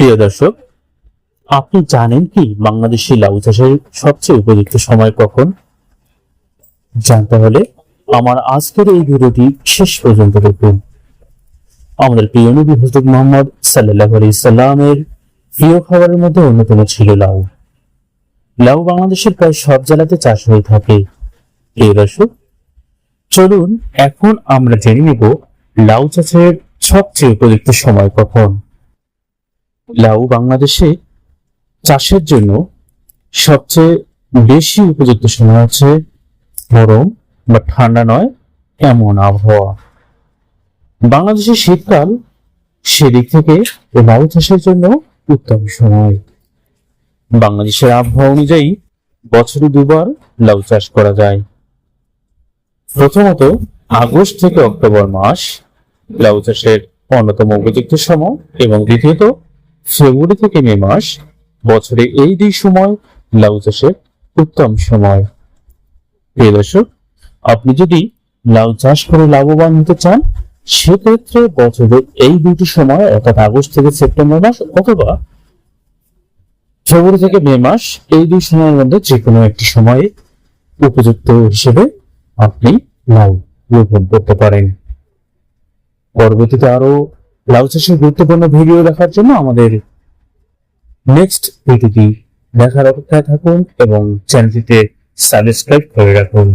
প্রিয় দর্শক, আপনি জানেন কি বাংলাদেশি লাউ চাষের সবচেয়ে উপযুক্ত সময় কখন? জানতে হলে আমার আজকের এই ভিডিওটি শেষ পর্যন্ত দেখুন। আমাদের প্রিয় নবী হজরত মোহাম্মদ সাল্লাহ আলি সাল্লামের প্রিয় খাবারের মধ্যে অন্যতম ছিল লাউ। লাউ বাংলাদেশের প্রায় সব জেলাতে চাষ হয়ে থাকে। প্রিয় দর্শক, চলুন এখন আমরা জেনে নেব লাউ চাষের সবচেয়ে উপযুক্ত সময় কখন। লাউ বাংলাদেশে চাষের জন্য সবচেয়ে বেশি উপযুক্ত সময় হচ্ছে গরম বা ঠান্ডা নয়, এমন আবহাওয়া। বাংলাদেশের শীতকাল সেদিক থেকে লাউ চাষের জন্য উত্তম সময়। বাংলাদেশের আবহাওয়া অনুযায়ী বছরে দুবার লাউ চাষ করা যায়। প্রথমত আগস্ট থেকে অক্টোবর মাস লাউ চাষের অন্যতম উপযুক্ত সময় এবং দ্বিতীয়ত ফেব্রুয়ারি থেকে মে মাস, বছরে এই দুই সময়, লাউ চাষের উত্তম সময়। প্রিয় দর্শক, আপনি যদি লাউ চাষ করে লাভবান হতে চান, সেক্ষেত্রে বছরের এই দুটি সময়, অর্থাৎ আগস্ট থেকে সেপ্টেম্বর মাস অথবা ফেব্রুয়ারি থেকে মে মাস, এই দুই সময়ের মধ্যে যে কোনো একটি সময়ে উপযুক্ত হিসেবে আপনি লাউ রোপণ করতে পারেন। পরবর্তীতে আরও লাউ চাষের গুরুত্বপূর্ণ ভিডিও দেখার জন্য আমাদের নেক্সট ভিডিওটি দেখার অপেক্ষায় থাকুন এবং চ্যানেলটিতে সাবস্ক্রাইব করে রাখুন।